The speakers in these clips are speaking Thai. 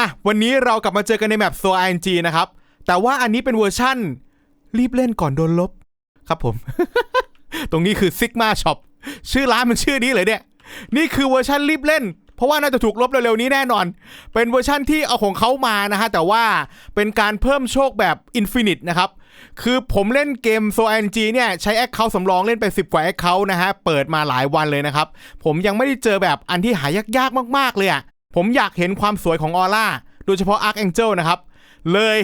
อะวันนี้เรากลับมาเจอกันในแมป s o RNG นะครับ แต่ว่าอันนี้เป็นเวอร์ชั่น รีบเล่นก่อนโดนลบ ครับผม ตรงนี้คือ Sigma Shop ชื่อร้านมันชื่อนี้เลยเนี่ย นี่คือเวอร์ชันรีบเล่น เพราะว่าน่าจะถูกลบเร็วๆนี้แน่นอน เป็นเวอร์ชั่นที่เอาของเขามานะฮะ แต่ว่าเป็นการเพิ่มโชคแบบ Infinite นะครับ คือผมเล่นเกม s o RNG เนี่ย ใช้ Account สำรองเล่นไป 10 กว่า Account นะฮะ เปิดมาหลายวันเลยนะครับ ผมยังไม่ได้เจอแบบอันที่หายากๆมาก ๆเลยอะ ผมอยากเห็นความสวยของออร่าโดยเฉพาะ Archangel นะครับ เลย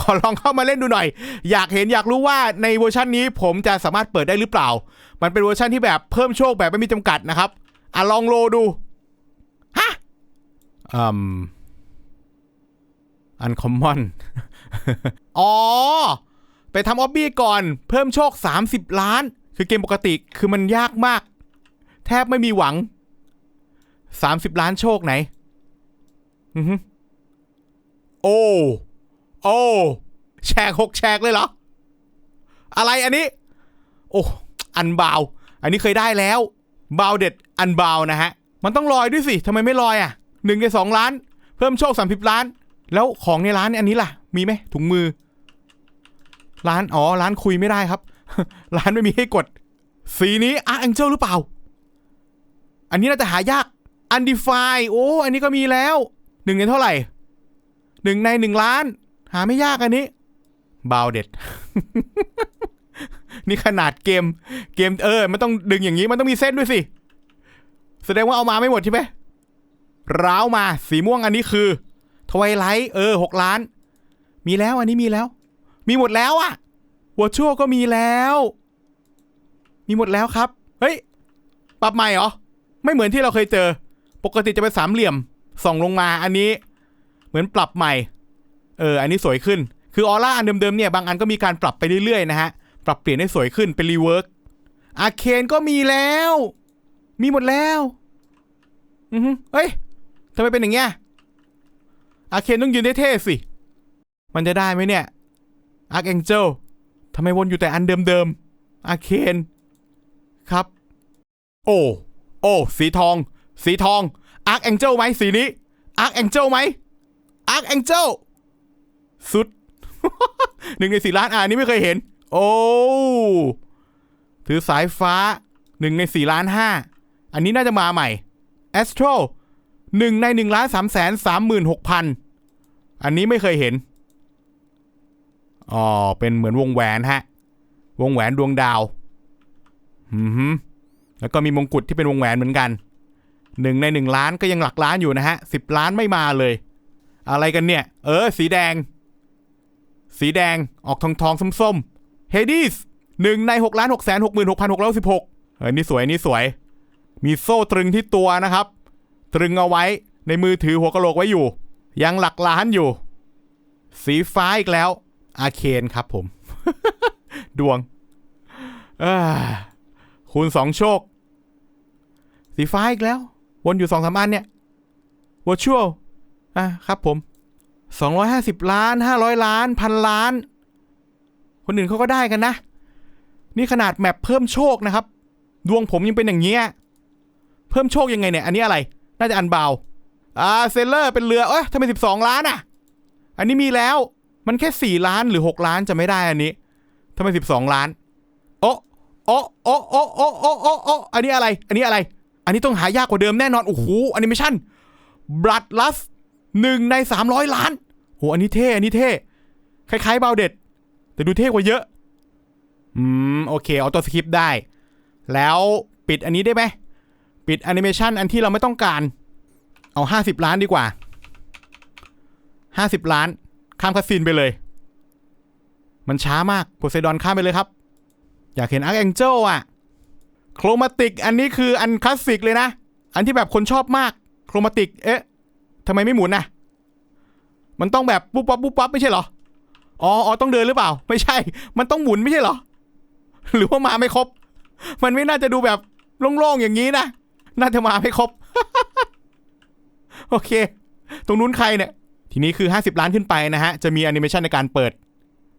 ขอลองเข้ามาเล่นดูหน่อย อยากเห็นอยากรู้ว่าในเวอร์ชันนี้ผมจะสามารถเปิดได้หรือเปล่า มันเป็นเวอร์ชันที่แบบเพิ่มโชคแบบไม่มีจำกัดนะครับอะลองโลดูฮะอืมอันคอมมอนอ๋อ ไปทำออบบี้ก่อน เพิ่มโชค 30 ล้าน คือเกมปกติคือมันยากมาก แทบไม่มีหวัง 30 ล้านโชคไหน โอ้ โอ้แชกหกแชกเลยเหรอ อะไรอันนี้ โอ้ อันบาว อันนี้เคยได้แล้วบาวเด็ดอันบาวนะฮะ มันต้องลอยด้วยสิทำไมไม่ลอยอะหนึ่งในสองล้าน เพิ่มโชค30ล้าน แล้วของในร้านอันนี้ล่ะ มีไหมถุงมือ ร้าน อ๋อ ร้านคุยไม่ได้ครับ ร้านไม่มีให้กด สีนี้อาร์แองเจลหรือเปล่า อันนี้น่าจะหายากอันดีฟายโอ้ อันนี้ก็มีแล้ว หนึ่งในเท่าไหร่หนึ่งในหนึ่งล้าน หาไม่ยากอันนี้บาวเด็ด นี่ขนาดเกม เกมเออ มันต้องดึงอย่างนี้มันต้องมีเส้นด้วยสิ แสดงว่าเอามาไม่หมดใช่ไหมร้าวมาสีม่วงอันนี้คือทวายไลท์เออหกล้าน มีแล้วอันนี้มีแล้ว มีหมดแล้วอะวัวชั่วก็มีแล้ว มีหมดแล้วครับ เฮ้ย ปรับใหม่เหรอ ไม่เหมือนที่เราเคยเจอ ปกติจะเป็นสามเหลี่ยม ส่องลงมาอันนี้เหมือนปรับใหม่ เออ อันนี้สวยขึ้น คือออร่าอันเดิมๆเนี่ยบางอันก็มีการปรับไปเรื่อยๆนะฮะ ปรับเปลี่ยนให้สวยขึ้นเป็นรีเวิร์กอาเคนก็มีแล้ว มีหมดแล้ว อือฮึเฮ้ยทำไมเป็นอย่างเงี้ย อาเคนต้องยืนได้เท่สิ มันจะได้ไหมเนี่ยอาร์แองเจลทำไมวนอยู่แต่อันเดิมๆอาเคนครับ โอ้ โอ้ สีทอง สีทอง อาร์แองเจลไหมสีนี้อาร์แองเจลไหมอาร์แองเจลสุดหนึ่งในสี่ล้านอ่านี้ไม่เคยเห็น โอ้ถือสายฟ้าหนึ่งในสี่ล้านห้าอันนี้น่าจะมาใหม่ a s t r o หนึ่งในหนึ่งล้านสามแสนสามหมื่นหกพันอันนี้ไม่เคยเห็นอ๋อเป็นเหมือนวงแหวนฮะ วงแหวนดวงดาวอืมแล้วก็มีมงกุฎที่เป็นวงแหวนเหมือนกัน หนึ่งในหนึ่งล้านก็ยังหลักล้านอยู่นะฮะสิบล้านไม่มาเลย อะไรกันเนี่ย เออ สีแดง สีแดงออกทองทองส้มส้มเฮดิสหนึ่งในหกล้านหกแสนหกหมื่นหกพันหกร้อยสิบหกเออนี่สวยนี่สวย มีโซ่ตรึงที่ตัวนะครับ ตรึงเอาไว้ในมือถือหัวกะโหลกไว้อยู่ ยังหลักล้านอยู่ สีฟ้าอีกแล้ว อาเคนครับผม ดวงคูณสองโชค สีฟ้าอีกแล้ว วนอยู่สองสามอันเนี่ยวอช u a l อะครับผมสองร้อยห้าสิบล้านห้าร้อยล้านพันล้าน คนอื่นเขาก็ได้กันนะ นี่ขนาดแมปเพิ่มโชคนะครับ ดวงผมยังเป็นอย่างเงี้ยเพิ่มโชคยังไงเนี่ย อันนี้อะไร น่าจะอันเบาอ่าเซลเลอร์เป็นเรือเอ้ยทำไมสิบสองล้านอะ อันนี้มีแล้วมันแค่สี่ล้านหรือหกล้านจะไม่ได้อันนี้ทำไมสิบสองล้านโอ๊ะโอ๊ะโอ๊ะโอ๊ะโอ๊ะโอ๊ะอันนี้อะไร อันนี้อะไร อันนี้ต้องหายากกว่าเดิมแน่นอน โอ้โหแอนิเมชั่นบลัดลัสหนึ่งในสามร้อยล้านโหอันนี้เท่อันนี้เท่คล้ายๆเบาเด็ด แต่ดูเท่กว่าเยอะ อืม โอเคออโต้สคริปได้ แล้วปิดอันนี้ได้ไหม ปิดแอนิเมชันอันที่เราไม่ต้องการ เอาห้าสิบล้านดีกว่าห้าสิบล้าน ข้ามคัสซีนไปเลย มันช้ามากโพไซดอนข้ามไปเลยครับ อยากเห็นอาร์แองเจลอะ โครมาติกอันนี้คืออันคลาสสิกเลยนะ อันที่แบบคนชอบมาก โครมาติก เอ๊ะทำไมไม่หมุนนะมันต้องแบบปุ๊บปั๊บปุ๊บปั๊บไม่ใช่เหรอ อ๋ออ๋อต้องเดินหรือเปล่า ไม่ใช่ มันต้องหมุนไม่ใช่เหรอ หรือว่ามาไม่ครบ มันไม่น่าจะดูแบบโล่งๆอย่างนี้นะ น่าจะมาไม่ครบ โอเค ตรงนู้นใครเนี่ย ทีนี้คือ 50 ล้านขึ้นไปนะฮะ จะมีแอนิเมชันในการเปิด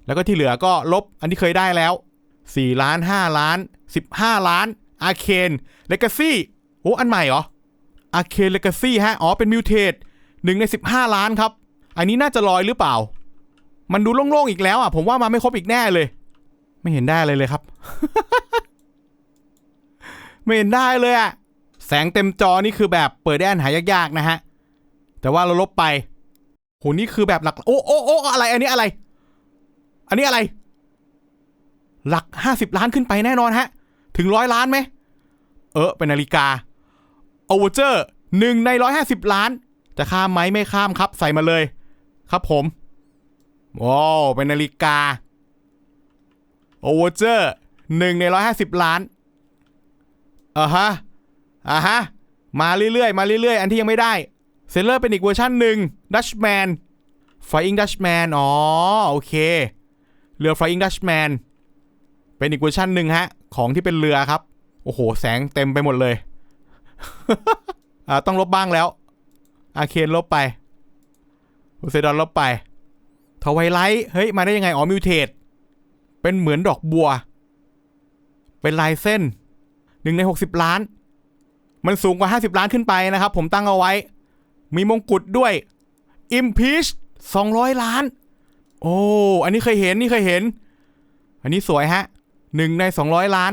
แล้วก็ที่เหลือก็ลบอันที่เคยได้แล้ว 4 ล้าน 5 ล้าน 15 ล้าน อาเคนเลกาซี่โอ้อันใหม่เหรออาเคนเลกาซี่ฮะ อ๋อ เป็นมิวเทตหนึ่งในสิบห้าล้านครับ อันนี้น่าจะลอยหรือเปล่า มันดูโล่งๆอีกแล้วอะ ผมว่ามาไม่ครบอีกแน่เลย ไม่เห็นได้เลยเลยครับ ไม่เห็นได้เลยอะ แสงเต็มจอนี่คือแบบเปิดได้อันหายากๆนะฮะ แต่ว่าเราลบไปโหนี่คือแบบหลัก โอ้โอ้โอ้อะไร อันนี้อะไร อันนี้อะไร หลักห้าสิบล้านขึ้นไปแน่นอนฮะ ถึงร้อยล้านไหม เออ เป็นนาฬิกาโอเวอร์เจอร์หนึ่งในร้อยห้าสิบล้าน จะข้ามไหมไม่ข้ามครับ ใส่มาเลย ครับผมว้าวเป็นนาฬิกาโอเวอร์เจอร์หนึ่งในร้อยห้าสิบล้านอ่าฮะอ่าฮะ มาเรื่อยๆ มาเรื่อยๆ อันที่ยังไม่ได้ เซเลอร์เป็นอีกเวอร์ชันหนึ่งดัชแมน Flying Dutchman อ๋อ โอเค เรือ Flying Dutchman เป็นอีกเวอร์ชันหนึ่งฮะ ของที่เป็นเรือครับ โอ้โห แสงเต็มไปหมดเลย อ่าต้องลบบ้างแล้ว อาเคนลบไปโพไซดอนลบไปทวายไลท์เฮ้ย มาได้ยังไง อ๋อ มิวเทตเป็นเหมือนดอกบัว เป็นลายเส้นหนึ่งในหกสิบล้าน มันสูงกว่าห้าสิบล้านขึ้นไปนะครับ ผมตั้งเอาไว้ มีมงกุฎด้วย Impeach 200 ล้าน โอ้ อันนี้เคยเห็น นี่เคยเห็น อันนี้สวยฮะ หนึ่งใน 200 ล้าน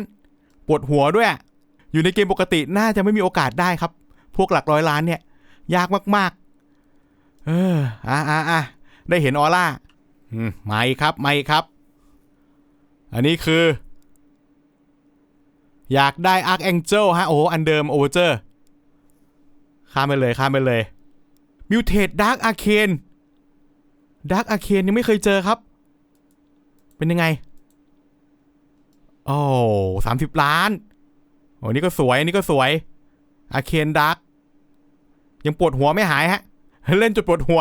ปวดหัวด้วย อยู่ในเกมปกติน่าจะไม่มีโอกาสได้ครับ พวกหลักร้อยล้านเนี่ย ยากมากๆ เอออะอะอะได้เห็นออร่าอืมมาอีกครับไมาอีกครับ อันนี้คือ อยากได้ Archangel ฮะ โอ้อันเดิมโอเวอร์เจอร์ ข้ามไปเลยข้ามไปเลยมิวเทดดาร์กอาเคนดาร์กอาเคนยังไม่เคยเจอครับ เป็นยังไง โอ้สามสิบล้าน โอ้นี่ก็สวยนี่ก็สวย อาเคนดาร์กยังปวดหัวไม่หายฮะ เล่นจนปวดหัว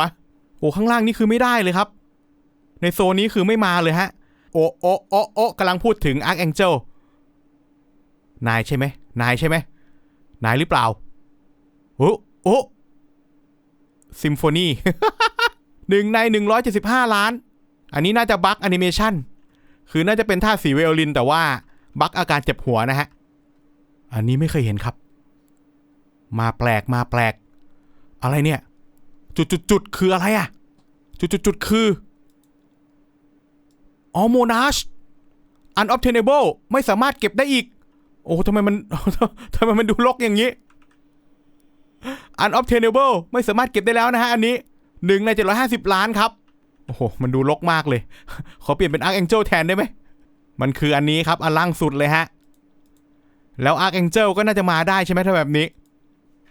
โอ้ข้างล่างนี่คือไม่ได้เลยครับ ในโซนนี้คือไม่มาเลยฮะ โอ้โอ้โอ้โอ้กำลังพูดถึงอาร์ a แองเจล นายใช่ไหม นายใช่ไหม นายหรือเปล่า โอ้โอ้ซิมโฟนีหนึ่งในหนึ่งร้อยเจ็ดสิบห้าล้าน อันนี้น่าจะบั๊กแอนิเมชัน คือน่าจะเป็นท่าสีไวอลินแต่ว่าบักอาการเจ็บหัวนะฮะ อันนี้ไม่เคยเห็นครับ มาแปลกมาแปลก อะไรเนี่ย จุดจุดจุดคืออะไรอะจุดจุดจุดคืออ๋อโมนาช unobtainable ไม่สามารถเก็บได้อีก โอ้ทำไมมันทำไมมันดูลกอย่างนี้ unobtainable ไม่สามารถเก็บได้แล้วนะฮะ อันนี้หนึ่งในเจ็ดร้อยห้าสิบล้านครับ โอ้โห มันดูลกมากเลย ขอเปลี่ยนเป็น Archangel แทนได้ไหม มันคืออันนี้ครับ อันล่างสุดเลยฮะ แล้ว Archangel ก็น่าจะมาได้ใช่ไหมถ้าแบบนี้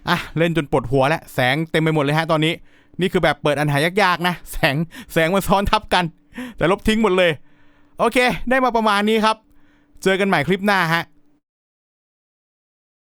อะ เล่นจนปวดหัวแล้ว แสงเต็มไปหมดเลยฮะตอนนี้ นี่คือแบบเปิดอันหายากๆนะ แสง แสงมันซ้อนทับกัน แต่ลบทิ้งหมดเลย โอเค ได้มาประมาณนี้ครับ เจอกันใหม่คลิปหน้าฮะ